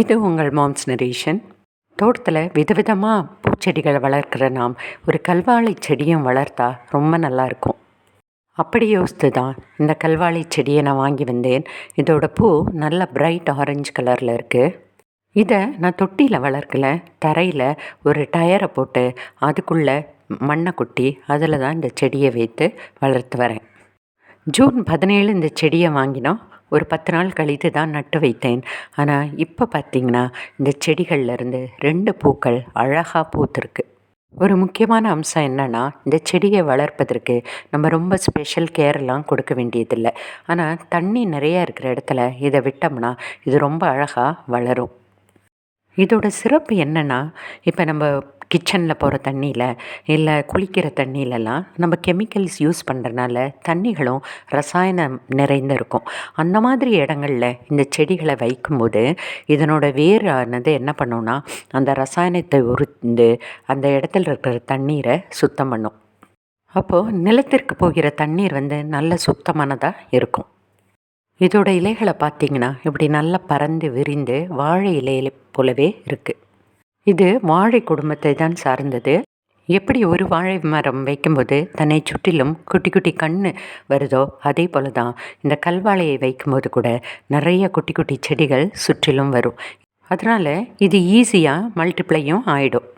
இது உங்கள் moms narration. தோட்டத்தில் விதவிதமாக பூச்செடிகளை வளர்க்குற நாம் ஒரு கல்வாழை செடியும் வளர்த்தா ரொம்ப நல்லாயிருக்கும் அப்படி யோசித்து தான் இந்த கல்வாழை செடியை நான் வாங்கி வந்தேன். இதோட பூ நல்ல பிரைட் ஆரஞ்சு கலரில் இருக்குது இதை நான் தொட்டியில் வளர்க்கல. தரையில் ஒரு டயரை போட்டு அதுக்குள்ளே மண்ணை கொட்டி அதில் தான் இந்த செடியை வைத்து வளர்த்து வரேன். ஜூன் பதினேழு இந்த செடியை வாங்கினோம். ஒரு பத்து நாள் கழித்து தான் நட்டு வைத்தேன். ஆனால் இப்போ பார்த்திங்கன்னா இந்த செடிகள்லேருந்து ரெண்டு பூக்கள் அழகாக பூத்துருக்கு. ஒரு முக்கியமான அம்சம் என்னென்னா இந்த செடியை வளர்ப்பதற்கு நம்ம ரொம்ப ஸ்பெஷல் கேர்லாம் கொடுக்க வேண்டியதில்லை. ஆனால் தண்ணி நிறையா இருக்கிற இடத்துல இதை விட்டோம்னா இது ரொம்ப அழகாக வளரும். இதோட சிறப்பு என்னென்னா இப்போ நம்ம கிச்சனில் போகிற தண்ணியில் இல்லை குளிக்கிற தண்ணியிலலாம் நம்ம கெமிக்கல்ஸ் யூஸ் பண்ணுறனால தண்ணிகளும் ரசாயனம் நிறைந்திருக்கும் அந்த மாதிரி இடங்களில் இந்த செடிகளை வைக்கும்போது இதனோட வேரானது என்ன பண்ணுன்னா அந்த ரசாயனத்தை உறிந்து அந்த இடத்துல இருக்கிற தண்ணீரை சுத்தம் பண்ணும். அப்போது நிலத்திற்கு போகிற தண்ணீர் வந்து நல்ல சுத்தமானதாக இருக்கும். இதோட இலைகளை பார்த்திங்கன்னா இப்படி நல்லா பறந்து விரிந்து வாழை இலையில போலவே இருக்குது இது வாழை குடும்பத்தை தான் சார்ந்தது. எப்படி ஒரு வாழை மரம் வைக்கும்போது தன்னை சுற்றிலும் குட்டி குட்டி கண் வருதோ அதே போல தான் இந்த கல்வாழையை வைக்கும்போது கூட நிறைய குட்டி குட்டி செடிகள் சுற்றிலும் வரும். அதனால் இது ஈஸியாக மல்டிப்ளையும் ஆகிடும்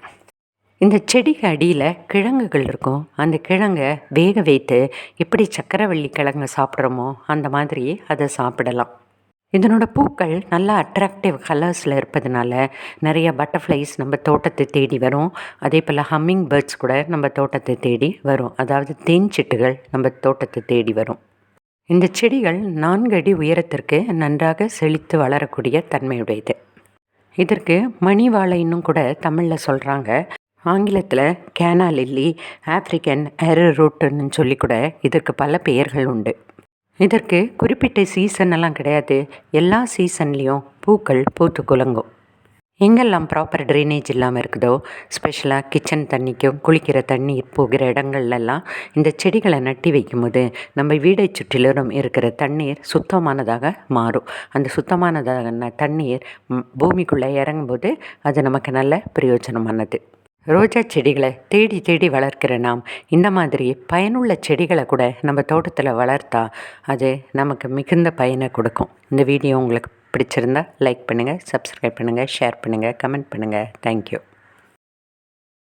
இந்த செடிக்கு அடியில் கிழங்குகள் இருக்கும். அந்த கிழங்கை வேக வைத்து எப்படி சக்கரவள்ளி கிழங்கு சாப்பிட்றோமோ அந்த மாதிரி அதை சாப்பிடலாம். இதனோட பூக்கள் நல்லா அட்ராக்டிவ் கலர்ஸில் இருப்பதுனால நிறைய பட்டர்ஃப்ளைஸ் நம்ம தோட்டத்தை தேடி வரும். அதே போல் ஹம்மிங் பேர்ட்ஸ் கூட நம்ம தோட்டத்தை தேடி வரும். அதாவது தேன்சிட்டுகள் நம்ம தோட்டத்தை தேடி வரும். இந்த செடிகள் நான்கு அடி உயரத்திற்கு நன்றாக செழித்து வளரக்கூடிய தன்மையுடையது. இதற்கு மணி வாழைன்னும் கூட தமிழில் சொல்கிறாங்க ஆங்கிலத்தில் கேனா லில்லி ஆப்ரிக்கன் ஏரோ சொல்லி கூட இதற்கு பல பெயர்கள் உண்டு. இதற்கு குறிப்பிட்ட சீசன் எல்லாம் கிடையாது. எல்லா சீசன்லேயும் பூக்கள் பூத்து குலங்கும். எங்கெல்லாம் ப்ராப்பர் ட்ரைனேஜ் இல்லாமல் இருக்குதோ ஸ்பெஷலாக கிச்சன் தண்ணிக்கும் குளிக்கிற தண்ணி போகிற இடங்கள்லாம் இந்த செடிகளை நட்டி வைக்கும்போது நம்ம வீடை சுற்றிலும் இருக்கிற தண்ணீர் சுத்தமானதாக மாறும். அந்த சுத்தமானதாக தண்ணீர் பூமிக்குள்ளே இறங்கும்போது அது நமக்கு நல்ல பிரயோஜனமானது. ரோஜா செடிகளை தேடி தேடி வளர்க்கிற நாம் இந்த மாதிரி பயனுள்ள செடிகளை கூட நம்ம தோட்டத்தில் வளர்த்தா அது நமக்கு மிகுந்த பயனை கொடுக்கும். இந்த வீடியோ உங்களுக்கு பிடிச்சிருந்தா லைக் பண்ணுங்கள் சப்ஸ்கிரைப் பண்ணுங்கள் ஷேர் பண்ணுங்கள் கமெண்ட் பண்ணுங்கள் தேங்க்யூ